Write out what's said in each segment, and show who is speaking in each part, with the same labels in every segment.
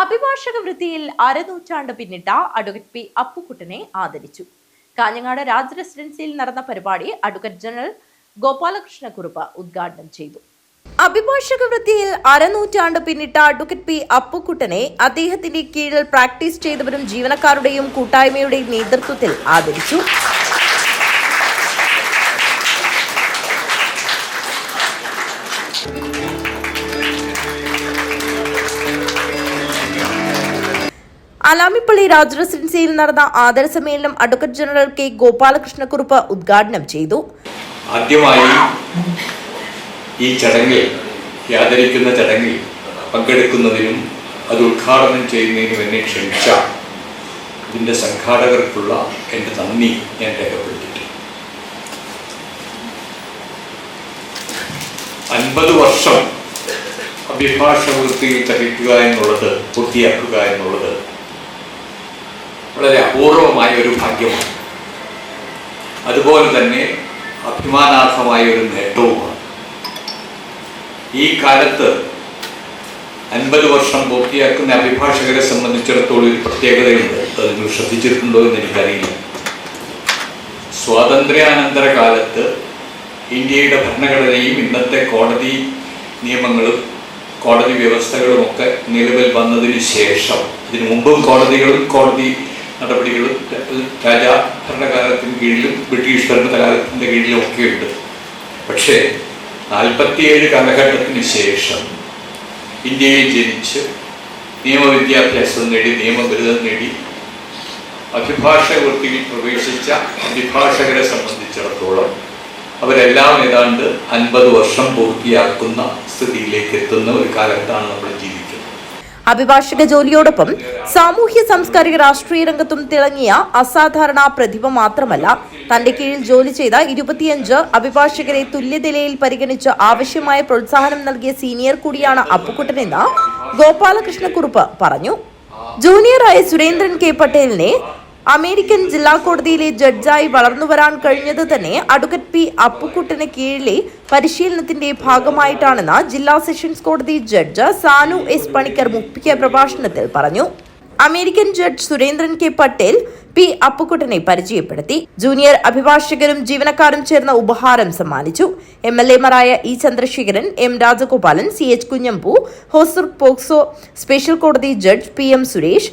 Speaker 1: അഭിഭാഷക വൃത്തിയിൽ അരനൂറ്റാണ്ട് പിന്നിട്ട അഡ്വക്കേറ്റ് പി അപ്പുക്കുട്ടനെ ആദരിച്ചു. കാഞ്ഞങ്ങാട് രാജ് റെസിഡൻസിയിൽ നടന്ന പരിപാടി അഡ്വക്കേറ്റ് ജനറൽ ഗോപാലകൃഷ്ണക്കുറുപ്പ് ഉദ്ഘാടനം ചെയ്തു. അഭിഭാഷക വൃത്തിയിൽ അരനൂറ്റാണ്ട് പിന്നിട്ട അഡ്വക്കേറ്റ് പി അപ്പുക്കുട്ടനെ അദ്ദേഹത്തിന്റെ കീഴിൽ പ്രാക്ടീസ് ചെയ്തവരും ജീവനക്കാരുടെയും കൂട്ടായ്മയുടെയും നേതൃത്വത്തിൽ ആദരിച്ചു. അലാമിപ്പള്ളി രാജ് റെസിഡൻസിയിൽ നടന്ന ആദര സമ്മേളനം അഡ്വക്കേറ്റ് ജനറൽ കെ ഗോപാലകൃഷ്ണക്കുറുപ്പ് ഉദ്ഘാടനം ചെയ്തു.
Speaker 2: ആദ്യമായി ഈ ചടങ്ങിൽ ആദരിക്കുന്ന ചടങ്ങിൽ പങ്കെടുക്കുന്നതിനും അത് ഉദ്ഘാടനം ചെയ്യുന്നതിനും എന്നെ ക്ഷണിച്ച ഇതിന്റെ സംഘാടകർക്കുള്ള എന്റെ നന്ദി ഞാൻ രേഖപ്പെടുത്തിയിട്ടുണ്ട് അൻപത് വർഷം അഭിഭാഷ വൃത്തിയിൽ തഹിക്കുക എന്നുള്ളത് പൂർത്തിയാക്കുക എന്നുള്ളത് വളരെ അപൂർവമായ ഒരു ഭാഗ്യമാണ്. അതുപോലെ തന്നെ അഭിമാനാർഹമായ ഒരു നേട്ടവുമാണ്. ഈ കാലത്ത് അൻപത് വർഷം പൂർത്തിയാക്കുന്ന അഭിഭാഷകരെ സംബന്ധിച്ചിടത്തോളം ഒരു പ്രത്യേകതയുണ്ട്. അത് നിങ്ങൾ ശ്രദ്ധിച്ചിട്ടുണ്ടോ എന്ന് എനിക്കറിയില്ല. സ്വാതന്ത്ര്യാനന്തര കാലത്ത് ഇന്ത്യയുടെ ഭരണഘടനയും ഇന്നത്തെ കോടതി നിയമങ്ങളും കോടതി വ്യവസ്ഥകളുമൊക്കെ നിലവിൽ വന്നതിന് ശേഷം ഇതിനു മുമ്പും കോടതികളും കോടതി നടപടികളും രാജാ ഭരണകാലത്തിന് കീഴിലും ബ്രിട്ടീഷ് ഭരണകാലത്തിന്റെ കീഴിലും ഒക്കെ ഉണ്ട് പക്ഷേ നാൽപ്പത്തിയേഴ് കാലഘട്ടത്തിന് ശേഷം ഇന്ത്യയിൽ ജനിച്ച് നിയമവിദ്യാഭ്യാസം നേടി നിയമബിരുദം നേടി അഭിഭാഷക വൃത്തിയിൽ പ്രവേശിച്ച അഭിഭാഷകരെ സംബന്ധിച്ചിടത്തോളം അവരെല്ലാം ഏതാണ്ട് അൻപത് വർഷം പൂർത്തിയാക്കുന്ന സ്ഥിതിയിലേക്ക് എത്തുന്ന ഒരു കാലത്താണ് നമ്മൾ ജീവിക്കുന്നത്.
Speaker 1: അഭിഭാഷക ജോലിയോടൊപ്പം സാമൂഹ്യ സാംസ്കാരിക രാഷ്ട്രീയ രംഗത്തും തിളങ്ങിയ അസാധാരണ പ്രതിഭ മാത്രമല്ല. തന്റെ കീഴിൽ ജോലി ചെയ്ത ഇരുപത്തിയഞ്ച് അഭിഭാഷകരെ തുല്യനിലയിൽ പരിഗണിച്ച് ആവശ്യമായ പ്രോത്സാഹനം നൽകിയ സീനിയർ കൂടിയാണ് അപ്പുക്കുട്ടനെന്ന് ഗോപാലകൃഷ്ണക്കുറുപ്പ് പറഞ്ഞു. ജൂനിയറായ സുരേന്ദ്രൻ കെ. പട്ടേലിനെ അമേരിക്കൻ ജില്ലാ കോടതിയിലെ ജഡ്ജായി വളർന്നു വരാൻ കഴിഞ്ഞത് തന്നെ അഡ്വക്കറ്റ് പി. അപ്പുക്കുട്ടന് കീഴിലെ പരിശീലനത്തിന്റെ ഭാഗമായിട്ടാണെന്ന് ജില്ലാ സെഷൻസ് കോടതി ജഡ്ജ് സാനു എസ് പണിക്കർ മുഖ്യ പ്രഭാഷണത്തിൽ പറഞ്ഞു. American judge Surendran K Patel P അപ്പുക്കുട്ടനെ പരിചയപ്പെടുത്തി. ജൂനിയർ അഭിഭാഷകരും ജീവനക്കാരും ചേർന്ന ഉപഹാരം സമ്മാനിച്ചു. M L എമാരായ E Chandrasekharan M Rajagopalan C H Kunhambu Hosdurg POCSO special കോടതി judge P M Suresh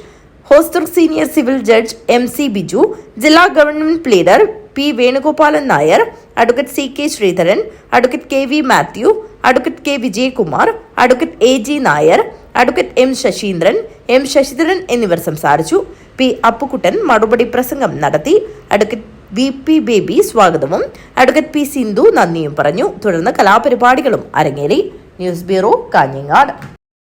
Speaker 1: Hosdurg senior civil judge M C Biju ജില്ലാ government pleader P Venugopalan Nair advocate C K Sreedharan advocate K V Mathew advocate K Vijayakumar advocate A G Nair advocate M Sasheendran M Sasidharan എന്നിവർ സംസാരിച്ചു. P Appukuttan മറുപടി പ്രസംഗം നടത്തി. Advocate V P baby സ്വാഗതവും. Advocate P Sindhu നന്ദിയും പറഞ്ഞു. തുടർന്ന് കലാപരിപാടികളും അരങ്ങേറി. News bureau Kanhangad.